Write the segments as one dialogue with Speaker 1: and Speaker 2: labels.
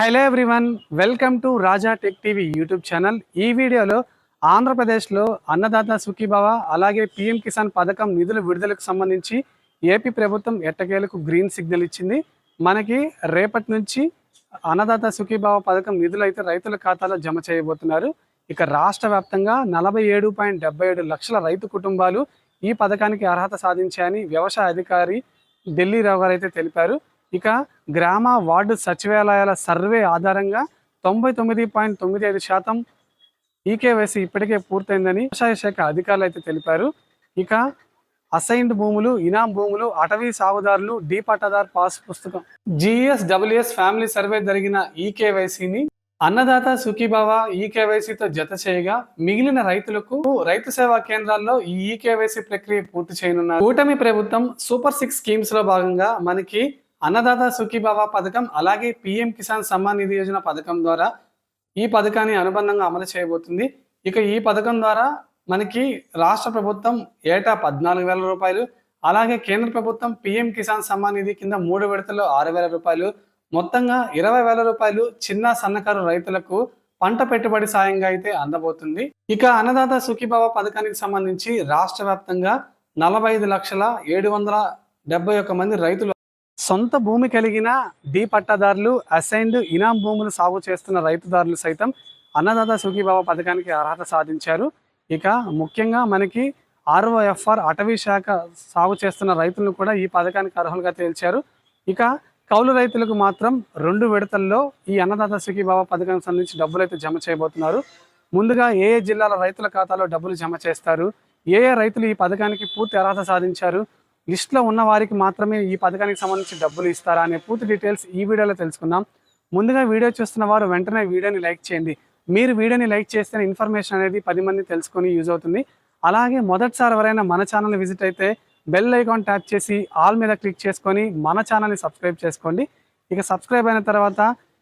Speaker 1: Hello everyone welcome to Raja tech TV YouTube channel. ఈ వీడియోలో ఆంధ్రప్రదేశ్లో అన్నదాత సుఖీభావ అలాగే పిఎం కిసాన్ పథకం నిధుల విడుదలకు సంబంధించి ఏపీ ప్రభుత్వం ఎట్టకేలకు గ్రీన్ సిగ్నల్ ఇచ్చింది. మనకి రేపటి నుంచి అన్నదాత సుఖీభావ పథకం నిధులు అయితే రైతుల ఖాతాలో జమ చేయబోతున్నారు. ఇక రాష్ట్ర వ్యాప్తంగా నలభై ఏడు పాయింట్ డెబ్బై ఏడు లక్షల రైతు కుటుంబాలు ఈ పథకానికి అర్హత సాధించాయని వ్యవసాయ అధికారి ఢిల్లీ రావు గారు అయితే తెలిపారు. ఇక గ్రామ వార్డు సచివాలయాల సర్వే ఆధారంగా తొంభై తొమ్మిది పాయింట్ తొమ్మిది ఐదు శాతం ఈకేవైసీ ఇప్పటికే పూర్తయిందని వ్యవసాయ శాఖ అధికారులు అయితే తెలిపారు. ఇక అసైన్డ్ భూములు ఇనాం భూములు అటవీ సాగుదారులు డీ పట్టాదార్ పాస్ పుస్తకం. జిఎస్డబ్ల్యూఎస్ ఫ్యామిలీ సర్వే జరిగిన ఈకేవైసీని అన్నదాత సుఖీభావ ఈకేవైసీతో జత చేయగా మిగిలిన రైతులకు రైతు సేవా కేంద్రాల్లో ఈ ఈకేవైసీ ప్రక్రియ పూర్తి చేయనున్నారు. కూటమి ప్రభుత్వం సూపర్ సిక్స్ స్కీమ్స్లో భాగంగా మనకి అన్నదాత సుఖీభావ పథకం అలాగే పిఎం కిసాన్ సమ్మాన్ నిధి యోజన పథకం ద్వారా ఈ పథకాన్ని అనుబంధంగా అమలు చేయబోతుంది. ఇక ఈ పథకం ద్వారా మనకి రాష్ట్ర ప్రభుత్వం ఏటా పద్నాలుగు వేల రూపాయలు అలాగే కేంద్ర ప్రభుత్వం పిఎం కిసాన్ సమ్మాన్ నిధి కింద మూడు విడతల్లో ఆరు వేల రూపాయలు మొత్తంగా ఇరవై వేల రూపాయలు చిన్న సన్నకారు రైతులకు పంట పెట్టుబడి సాయంగా అయితే అందబోతుంది. ఇక అన్నదాత సుఖీభావ పథకానికి సంబంధించి రాష్ట్ర వ్యాప్తంగా నలభై ఐదు లక్షల ఏడు వందల డెబ్బై ఒక్క మంది రైతులు సొంత భూమి కలిగిన డి పట్టాదారులు అసైన్డ్ ఇనాం భూములు సాగు చేస్తున్న రైతుదారులు సైతం అన్నదాత సుఖీబాబా పథకానికి అర్హత సాధించారు. ఇక ముఖ్యంగా మనకి ఆర్ఓఎఫ్ఆర్ అటవీ శాఖ సాగు చేస్తున్న రైతులను కూడా ఈ పథకానికి అర్హులుగా తేల్చారు. ఇక కౌలు రైతులకు మాత్రం రెండు విడతల్లో ఈ అన్నదాత సుఖీబాబా పథకానికి సంబంధించి డబ్బులు అయితే జమ చేయబోతున్నారు. ముందుగా ఏ ఏ జిల్లాల రైతుల ఖాతాలో డబ్బులు జమ చేస్తారు? ఏ ఏ రైతులు ఈ పథకానికి పూర్తి అర్హత సాధించారు? లిస్ట్లో ఉన్న వారికి మాత్రమే ఈ పథకానికి సంబంధించి డబ్బులు ఇస్తారా అనే పూర్తి డీటెయిల్స్ ఈ వీడియోలో తెలుసుకుందాం. ముందుగా వీడియో చూస్తున్న వారు వెంటనే వీడియోని లైక్ చేయండి. మీరు వీడియోని లైక్ చేస్తే ఇన్ఫర్మేషన్ అనేది పది మంది తెలుసుకొని యూజ్ అవుతుంది. అలాగే మొదటిసారి ఎవరైనా మన ఛానల్ని విజిట్ అయితే బెల్ ఐకాన్ ట్యాప్ చేసి ఆల్ మీద క్లిక్ చేసుకొని మన ఛానల్ని సబ్స్క్రైబ్ చేసుకోండి. ఇక సబ్స్క్రైబ్ అయిన తర్వాత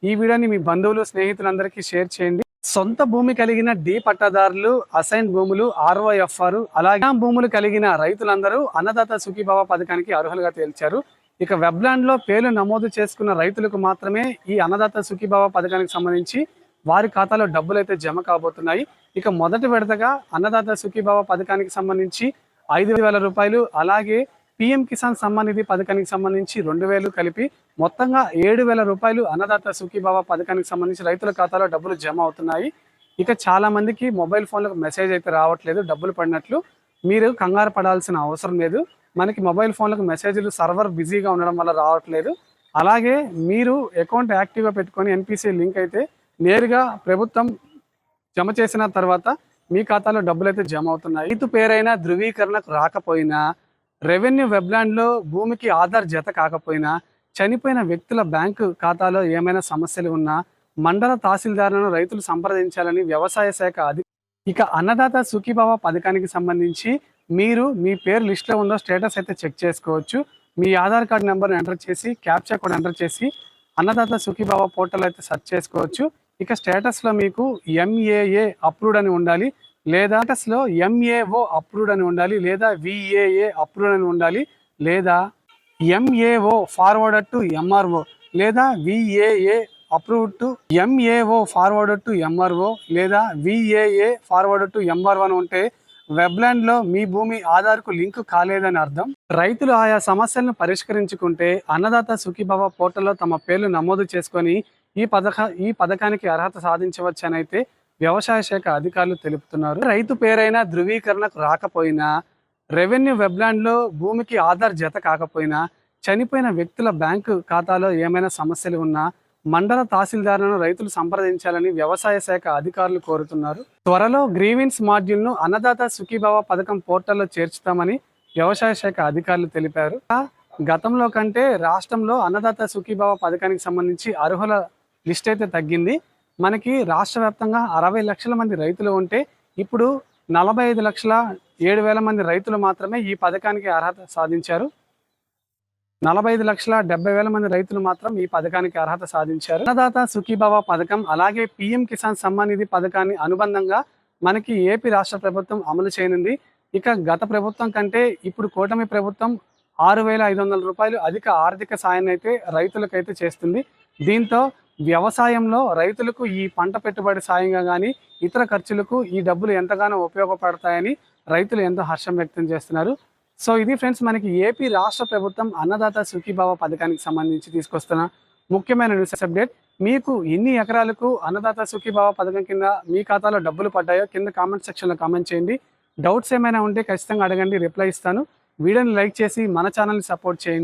Speaker 1: ఈ వీడియోని మీ బంధువులు స్నేహితులందరికీ షేర్ చేయండి. సొంత భూమి కలిగిన డి పట్టాదారులు అసైన్ భూములు ఆర్ఓఎఫ్ఆర్ అలాగే భూములు కలిగిన రైతులందరూ అన్నదాత సుఖీభావ పథకానికి అర్హులుగా తేల్చారు. ఇక వెబ్లాండ్లో పేర్లు నమోదు చేసుకున్న రైతులకు మాత్రమే ఈ అన్నదాత సుఖీభావ పథకానికి సంబంధించి వారి ఖాతాలో డబ్బులు అయితే జమ కాబోతున్నాయి. ఇక మొదటి విడతగా అన్నదాత సుఖీభావ పథకానికి సంబంధించి ఐదు వేల రూపాయలు అలాగే పిఎం కిసాన్ సమ్మాన్ నిధి పథకానికి సంబంధించి రెండు వేలు కలిపి మొత్తంగా ఏడు వేల రూపాయలు అన్నదాత సుఖీబాబా పథకానికి సంబంధించి రైతుల ఖాతాలో డబ్బులు జమ అవుతున్నాయి. ఇక చాలా మందికి మొబైల్ ఫోన్లకు మెసేజ్ అయితే రావట్లేదు డబ్బులు పడినట్లు. మీరు కంగారు పడాల్సిన అవసరం లేదు. మనకి మొబైల్ ఫోన్లకు మెసేజ్లు సర్వర్ బిజీగా ఉండడం వల్ల రావట్లేదు. అలాగే మీరు అకౌంట్ యాక్టివ్గా పెట్టుకొని ఎన్పిసి లింక్ అయితే నేరుగా ప్రభుత్వం జమ చేసిన తర్వాత మీ ఖాతాలో డబ్బులు అయితే జమ అవుతున్నాయి. రైతు పేరైనా ధృవీకరణకు రాకపోయినా రెవెన్యూ వెబ్లాండ్లో భూమికి ఆధార్ జత కాకపోయినా చనిపోయిన వ్యక్తుల బ్యాంకు ఖాతాలో ఏమైనా సమస్యలు ఉన్నా మండల తహసీల్దారులను రైతులు సంప్రదించాలని వ్యవసాయ శాఖ అధి ఇక అన్నదాత సుఖీభావ పథకానికి సంబంధించి మీరు మీ పేరు లిస్ట్లో ఉందో స్టేటస్ అయితే చెక్ చేసుకోవచ్చు. మీ ఆధార్ కార్డ్ నెంబర్ని ఎంటర్ చేసి క్యాప్చర్ కోడ్ ఎంటర్ చేసి అన్నదాత సుఖీభావ పోర్టల్ అయితే సెర్చ్ చేసుకోవచ్చు. ఇక స్టేటస్లో మీకు ఎంఏఏ అప్రూవ్డ్ అని ఉండాలి. లేదా అసలు ఎంఏఓ అప్రూవ్డ్ అని ఉండాలి లేదా విఏఏ అప్రూవ్డ్ అని ఉండాలి లేదా ఎంఏఓ ఫార్వర్డ్ టు ఎంఆర్ఓ లేదా VAA approved to MAO forward to MRO లేదా విఏఏ ఫార్వర్డ్ టు ఎంఆర్ఓ అని ఉంటే వెబ్లాండ్లో మీ భూమి ఆధార్కు లింక్ కాలేదని అర్థం. రైతులు ఆయా సమస్యలను పరిష్కరించుకుంటే అన్నదాత సుఖీభవ పోర్టల్లో తమ పేర్లు నమోదు చేసుకొని ఈ పథక ఈ పథకానికి అర్హత సాధించవచ్చని అయితే వ్యవసాయ శాఖ అధికారులు తెలుపుతున్నారు. రైతు పేరైనా ధృవీకరణకు రాకపోయినా రెవెన్యూ వెబ్లాండ్లో భూమికి ఆధార్ జత కాకపోయినా చనిపోయిన వ్యక్తుల బ్యాంకు ఖాతాలో ఏమైనా సమస్యలు ఉన్నా మండల తహసీల్దారులను రైతులు సంప్రదించాలని వ్యవసాయ శాఖ అధికారులు కోరుతున్నారు. త్వరలో గ్రీవెన్స్ మాడ్యూల్ను అన్నదాత సుఖీభావ పథకం పోర్టల్లో చేర్చుతామని వ్యవసాయ శాఖ అధికారులు తెలిపారు. గతంలో కంటే రాష్ట్రంలో అన్నదాత సుఖీభావ పథకానికి సంబంధించి అర్హుల లిస్ట్ అయితే తగ్గింది. మనకి రాష్ట్ర వ్యాప్తంగా అరవై లక్షల మంది రైతులు ఉంటే ఇప్పుడు నలభై ఐదు లక్షల ఏడు వేల మంది రైతులు మాత్రమే ఈ పథకానికి అర్హత సాధించారు. నలభై ఐదు లక్షల డెబ్బై వేల మంది రైతులు మాత్రం ఈ పథకానికి అర్హత సాధించారు. అన్నదాత సుఖీభావ పథకం అలాగే పిఎం కిసాన్ సమ్మాన్ నిధి పథకాన్ని అనుబంధంగా మనకి ఏపీ రాష్ట్ర ప్రభుత్వం అమలు చేయనుంది. ఇక గత ప్రభుత్వం కంటే ఇప్పుడు కూటమి ప్రభుత్వం ఆరు వేల ఐదు వందల రూపాయలు అధిక ఆర్థిక సాయాన్ని అయితే రైతులకైతే చేస్తుంది. దీంతో వ్యవసాయంలో రైతులకు ఈ పంట పెట్టుబడి సాయంగా కానీ ఇతర ఖర్చులకు ఈ డబ్బులు ఎంతగానో ఉపయోగపడతాయని రైతులు ఎంతో హర్షం వ్యక్తం చేస్తున్నారు. సో ఇది ఫ్రెండ్స్ మనకి ఏపీ రాష్ట్ర ప్రభుత్వం అన్నదాత సుఖీభావ పథకానికి సంబంధించి తీసుకొస్తున్న ముఖ్యమైన న్యూస్ అప్డేట్ మీకు ఎన్ని ఎకరాలకు అన్నదాత సుఖీభావ పథకం కింద మీ ఖాతాలో డబ్బులు పడ్డాయో కింద కామెంట్ సెక్షన్లో కామెంట్ చేయండి. డౌట్స్ ఏమైనా ఉంటే ఖచ్చితంగా అడగండి రిప్లై ఇస్తాను. వీడియోని లైక్ చేసి మన ఛానల్ని సపోర్ట్ చేయండి.